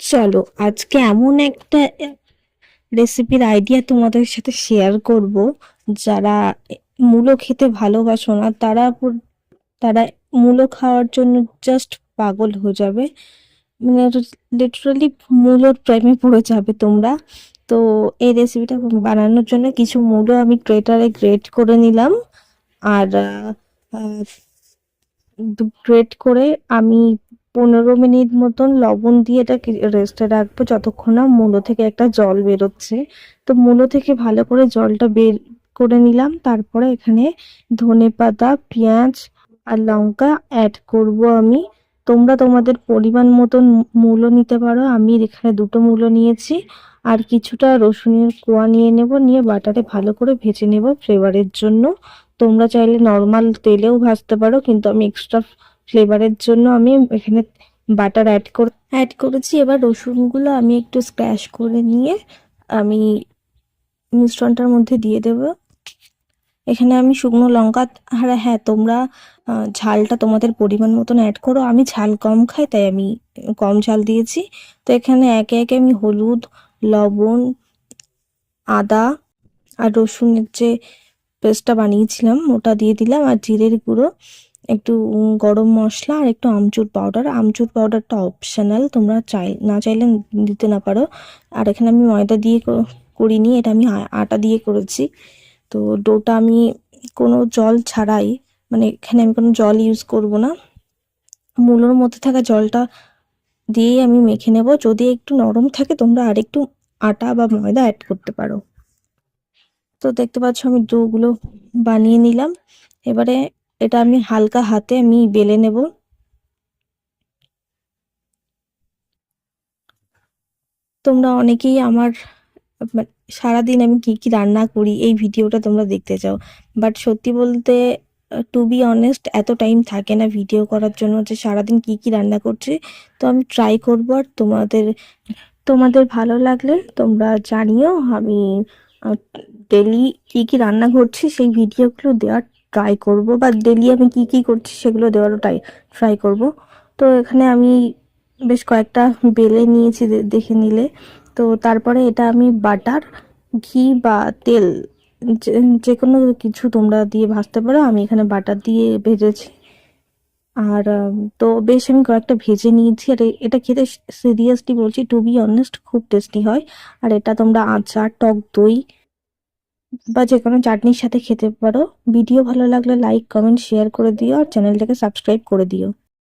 চলো, আজকে এমন একটা রেসিপির আইডিয়া তোমাদের সাথে শেয়ার করব। যারা মূলো খেতে ভালোবাসো না, তারা তারা মূলো খাওয়ার জন্য জাস্ট পাগল হয়ে যাবে। মানে লিটারালি মূলোর প্রেমে পড়ে যাবে তোমরা। তো এই রেসিপিটা বানানোর জন্য কিছু মূলো আমি গ্রেটারে গ্রেট করে নিলাম। আর গ্রেট করে আমি পনেরো মিনিট মতন লবণ দিয়ে এটা রেস্টে রাখব যতক্ষণ না মূলো থেকে একটা জল বেরোচ্ছে। তো মূলো থেকে ভালো করে জলটা বের করে নিলাম। তারপরে এখানে ধনে পাতা, পেঁয়াজ আর লঙ্কা অ্যাড করব আমি। তোমরা তোমাদের পরিমাণ মতন মূলো নিতে পারো। আমি এখানে দুটো মূলো নিয়েছি। আর কিছুটা রসুনের কোয়া নিয়ে নেব। নিয়ে বাটারে ভালো করে ভেজে নেব ফ্লেভারের জন্য। তোমরা চাইলে নর্মাল তেলেও ভাজতে পারো, কিন্তু আমি এক্সট্রা ফ্লেভারের জন্য আমি এখানে বাটার অ্যাড করে অ্যাড করেছি। এবার রসুনগুলো আমি একটু স্ক্র্যাশ করে নিয়ে আমি মিশ্রণটার মধ্যে দিয়ে দেব। এখানে আমি শুকনো লঙ্কা, আর হ্যাঁ তোমরা ঝালটা তোমাদের পরিমাণ মতন অ্যাড করো। আমি ঝাল কম খাই, তাই আমি কম ঝাল দিয়েছি। তো এখানে একে একে আমি হলুদ, লবণ, আদা আর রসুনের যে পেস্টটা বানিয়েছিলাম, ওটা দিয়ে দিলাম। আর জিরের গুঁড়ো একটু গরম মশলা আর একটু আমচুর পাউডার আমচুর পাউডারটা অপশনাল তোমরা চাই, না চাইলে দিতে না পারো। আর এখানে আমি ময়দা দিয়ে করিনি, এটা আমি আটা দিয়ে করেছি। তো ডোটা আমি কোনো জল ছাড়াই মানে এখানে আমি কোনো জল ইউজ করব না। মূলোর মধ্যে থাকা জলটা দিয়েই আমি মেখে নেব। যদি একটু নরম থাকে, তোমরা আরেকটু আটা বা ময়দা অ্যাড করতে পারো। তো দেখতে পাচ্ছ আমি ডোগুলো বানিয়ে নিলাম। এবারে এটা আমি হালকা হাতে আমি বেলে নেব। তোমরা অনেকেই আমার মানে সারাদিন আমি কি কি রান্না করি এই ভিডিওটা তোমরা দেখতে চাও। বাট সত্যি বলতে টু বি অনেস্ট এত টাইম থাকে না ভিডিও করার জন্য যে সারাদিন কি কি রান্না করছি। তো আমি ট্রাই করব আর তোমাদের তোমাদের ভালো লাগলে তোমরা জানিও। আমি ডেলি কি কি রান্না করছি সেই ভিডিওগুলো দেওয়ার ট্রাই করব বা ডেলি আমি কি কি করছি সেগুলো দেওয়ারও ট্রাই ট্রাই করব। তো এখানে আমি বেশ কয়েকটা বেলে নিয়েছি দেখে নিলে। তো তারপরে এটা আমি বাটার, ঘি বা তেল, যে কোনো কিছু তোমরা দিয়ে ভাজতে পারো, আমি এখানে বাটার দিয়ে ভেজেছি। আর তো বেশ আমি কয়েকটা ভেজে নিয়েছি, আর এটা খেতে সিরিয়াসলি বলছি টু বি অনেস্ট খুব টেস্টি হয়। আর এটা তোমরা আচার, টক দই বা যে কোনো চাটনির সাথে খেতে পারো। ভিডিও ভালো লাগলে লাইক কমেন্ট শেয়ার করে দিও আর চ্যানেলটাকে সাবস্ক্রাইব করে দিও।